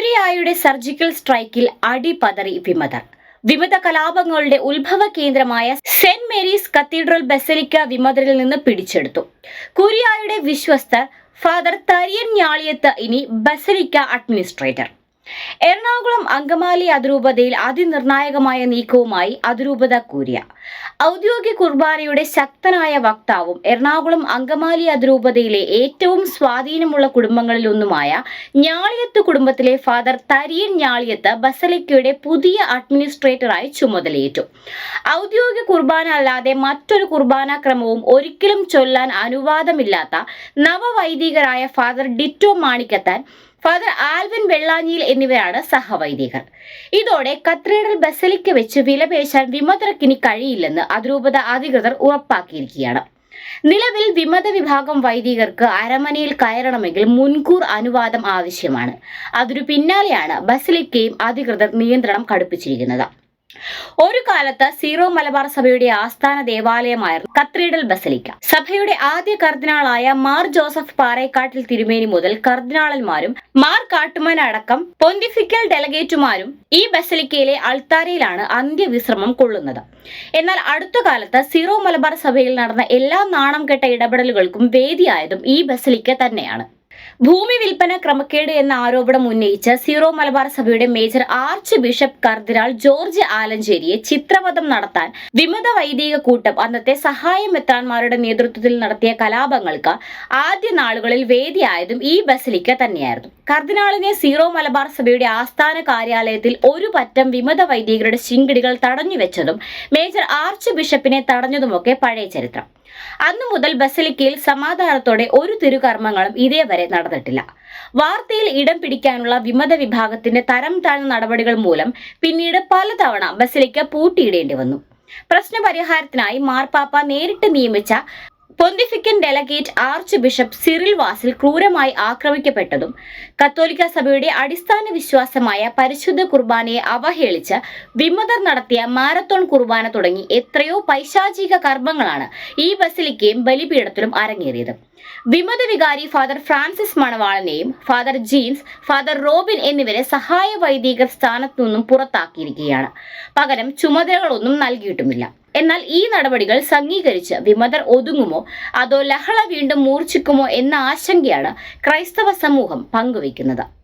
കൂരിയായുടെ surgical സ്ട്രൈക്കിൽ അടിപതറി വിമതർ. വിമത കലാപങ്ങളുടെ ഉത്ഭവ കേന്ദ്രമായ സെന്റ് മേരീസ് കത്തീഡ്രൽ ബസലിക്ക വിമതരിൽ നിന്ന് പിടിച്ചെടുത്തു. കുരിയായുടെ വിശ്വസ്തർ ഫാദർ തരിയൻ ഞാളിയത്ത് ഇനി ബസലിക്ക അഡ്മിനിസ്ട്രേറ്റർ. എറണാകുളം അങ്കമാലി അതിരൂപതയിൽ അതിനിർണായകമായ നീക്കവുമായി അതിരൂപത കൂരിയ. ഔദ്യോഗിക കുർബാനയുടെ ശക്തനായ വക്താവും എറണാകുളം അങ്കമാലി അതിരൂപതയിലെ ഏറ്റവും സ്വാധീനമുള്ള കുടുംബങ്ങളിലൊന്നുമായ ഞാളിയത്ത് കുടുംബത്തിലെ ഫാദർ തരിയൻ ഞാളിയത്ത് ബസലിക്കയുടെ പുതിയ അഡ്മിനിസ്ട്രേറ്ററായി ചുമതലയേറ്റു. ഔദ്യോഗിക കുർബാന അല്ലാതെ മറ്റൊരു കുർബാന ക്രമവും ഒരിക്കലും ചൊല്ലാൻ അനുവാദമില്ലാത്ത നവവൈദികരായ father Ditto Manikkathan father Alvin Vellanjiyil എന്നിവരാണ് സഹവൈദികർ ഇതോടെ കത്രീഡൽ ബസലിക്ക് വെച്ച് വിലപേശാൻ വിമതർക്കിനി കഴിയില്ലെന്ന് അതിരൂപത അധികൃതർ ഉറപ്പാക്കിയിരിക്കുകയാണ്. നിലവിൽ വിമത വിഭാഗം വൈദികർക്ക് അരമനയിൽ കയറണമെങ്കിൽ മുൻകൂർ അനുവാദം ആവശ്യമാണ്. അതിനു പിന്നാലെയാണ് ബസലിക്കയും അധികൃതർ നിയന്ത്രണം കടുപ്പിച്ചിരിക്കുന്നത്. ഒരു കാലത്ത് സീറോ മലബാർ സഭയുടെ ആസ്ഥാന ദേവാലയമായിരുന്നു കത്രീഡൽ ബസലിക്ക. സഭയുടെ ആദ്യ കർദിനാളായ മാർ ജോസഫ് പാറേക്കാട്ടിൽ തിരുമേനി മുതൽ കർദിനാളന്മാരും മാർ കാട്ടുമൻ അടക്കം പൊന്തിഫിക്കൽ ഡെലഗേറ്റുമാരും ഈ ബസലിക്കയിലെ അൾത്താരയിലാണ് അന്ത്യവിശ്രമം കൊള്ളുന്നത്. എന്നാൽ അടുത്ത കാലത്ത് സീറോ മലബാർ സഭയിൽ നടന്ന എല്ലാ നാണം കെട്ട ഇടപെടലുകൾക്കും വേദിയായതും ഈ ബസലിക്ക തന്നെയാണ്. ഭൂമി വിൽപ്പന ക്രമക്കേട് എന്ന ആരോപണം ഉന്നയിച്ച് സീറോ മലബാർ സഭയുടെ മേജർ ആർച്ച് ബിഷപ്പ് കർദിനാൾ ജോർജ് ആലഞ്ചേരിയെ ചിത്രവധം നടത്താൻ വിമത വൈദിക കൂട്ടം അന്നത്തെ സഹായ മെത്രാന്മാരുടെ നേതൃത്വത്തിൽ നടത്തിയ കലാപങ്ങൾക്ക് ആദ്യ നാളുകളിൽ വേദിയായതും ഈ ബസലിക്ക തന്നെയായിരുന്നു. കർദിനാളിനെ സീറോ മലബാർ സഭയുടെ ആസ്ഥാന കാര്യാലയത്തിൽ ഒരു പറ്റം വിമത വൈദികരുടെ ശിങ്കിടികൾ തടഞ്ഞുവെച്ചതും മേജർ ആർച്ച് ബിഷപ്പിനെ തടഞ്ഞതുമൊക്കെ പഴയ ചരിത്രം. അന്നു മുതൽ ബസലിക്കയിൽ സമാധാനത്തോടെ ഒരു തിരുകർമ്മങ്ങളും ഇതേവരെ നടന്നിട്ടില്ല. വാർത്തയിൽ ഇടം പിടിക്കാനുള്ള വിമത വിഭാഗത്തിന്റെ തരം താഴ്ന്ന നടപടികൾ മൂലം പിന്നീട് പലതവണ ബസലിക്ക പൂട്ടിയിടേണ്ടി വന്നു. പ്രശ്നപരിഹാരത്തിനായി മാർപ്പാപ്പ നേരിട്ട് നിയമിച്ച pontifical delegate archbishop Cyril Vasil ക്രൂരമായി ആക്രമിക്കപ്പെട്ടതും കത്തോലിക്ക സഭയുടെ അടിസ്ഥാന വിശ്വാസമായ പരിശുദ്ധ കുർബാനയെ അവഹേളിച്ച് വിമതർ നടത്തിയ മാരത്തോൺ കുർബാന തുടങ്ങി എത്രയോ പൈശാചിക കർമ്മങ്ങളാണ് ഈ ബസിലിക്കയും ബലിപീഠത്തിലും അരങ്ങേറിയത്. വിമത വികാരി ഫാദർ ഫ്രാൻസിസ് മണവാളനെയും ഫാദർ ജീൻസ് ഫാദർ റോബിൻ എന്നിവരെ സഹായ വൈദികർ സ്ഥാനത്തു നിന്നും പുറത്താക്കിയിരിക്കുകയാണ്. പകരം ചുമതലകളൊന്നും നൽകിയിട്ടുമില്ല. എന്നാൽ ഈ നടപടികൾ സംഘീകരിച്ച് വിമതർ ഒതുങ്ങുമോ? അതോ ലഹള വീണ്ടും മൂർച്ഛിക്കുമോ എന്ന ആശങ്കയാണ് ക്രൈസ്തവ സമൂഹം പങ്കുവയ്ക്കുന്നത്.